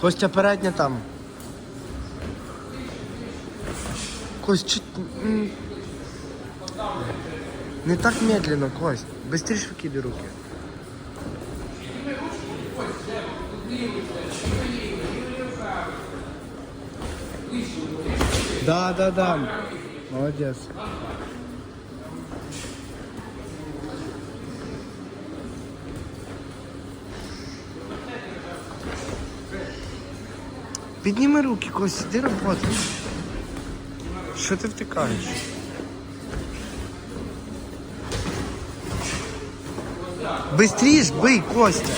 Костя передня там. Кость, чуть... Не так медленно, Кость. Быстрее выкидай руки. Да, да, да. Молодец. Підніми руки, Кость, іди роботи. Що ти втикаєш? Быстріш бий, Костя.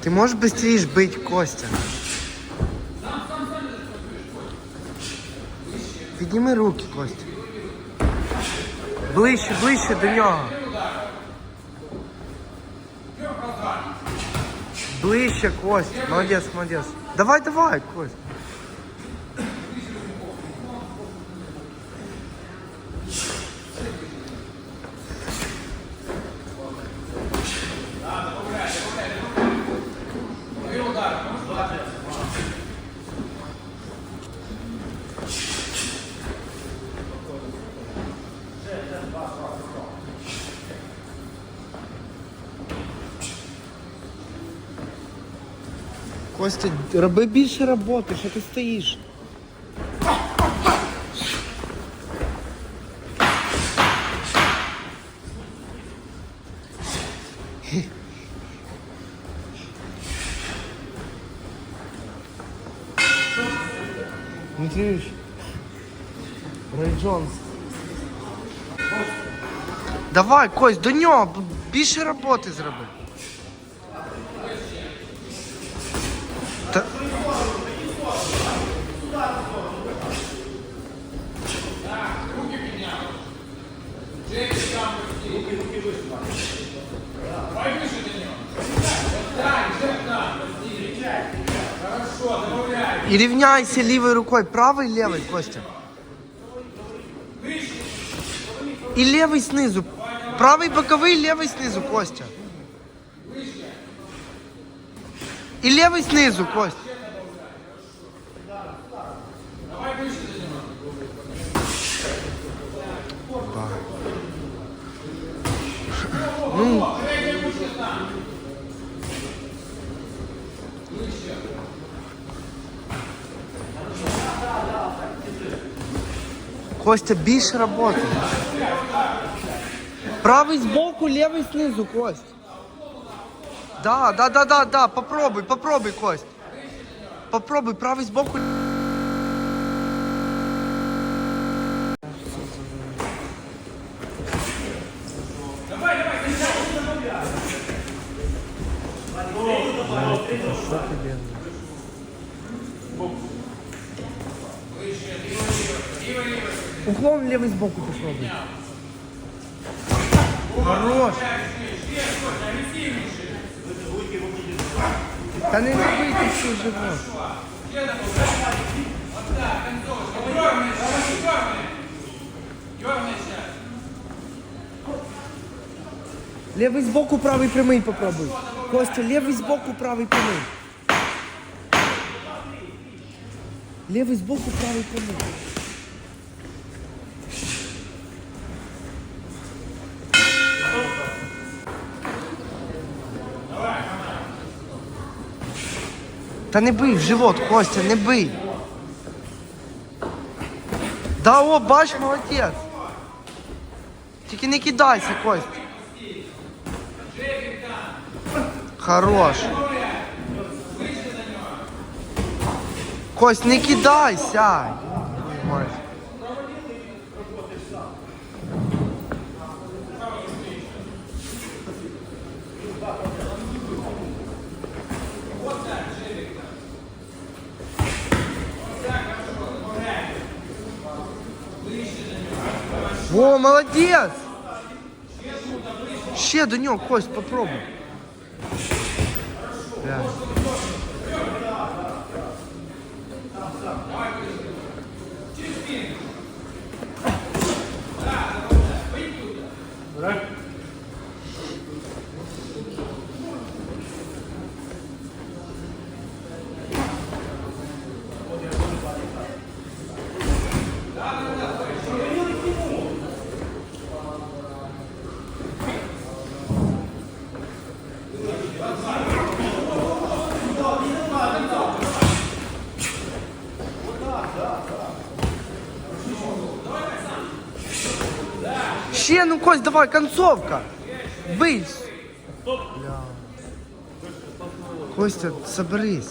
Ти можеш быстріш бить, Костя? Підніми руки, Костя. Ближче, ближче до нього. Ближче, Костя. Молодець, молодець. Давай, давай, Костя. Костя, роби більше роботи, що ти стоїш? Дмитриевич, Рей Джонс. Давай, Кость, до нього більше роботи зроби. Та... І рівняйся лівою рукою, правий, лівий, Костя. І лівий знизу. Правий боковий, лівий знизу, Костя. І лівий знизу, Костя. Так. Ну. Костя, більше роботи. Правий збоку, лівий знизу, Кость. Да, да, да, да, да, попробуй, попробуй, Кость. Попробуй, правий збоку. Уклон левый сбоку попробуй. Хорош. Та не робити всю живот. Левый сбоку, правый прямый попробуй. Костя, левый сбоку, правый прямый. Левый сбоку, правый прямый. Та не бий в живот, Костя, не бий. Да о, бач, молодець. Тільки не кидайся, Костя. Хорош. Кость, не кидайся. Во, молодець! Ще до нього, Кость, попробуй. Да. Ще, ну Кость, давай, концовка. Бий. Костя, соберись.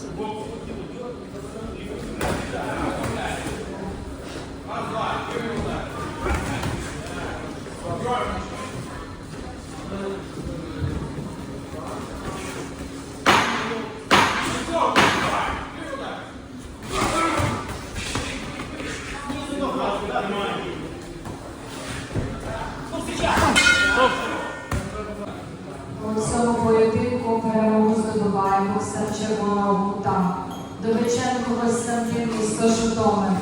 У цьому поєдинку перемогу здобуває боксер червоного гута. Довиченко Костянтин місто Житомир.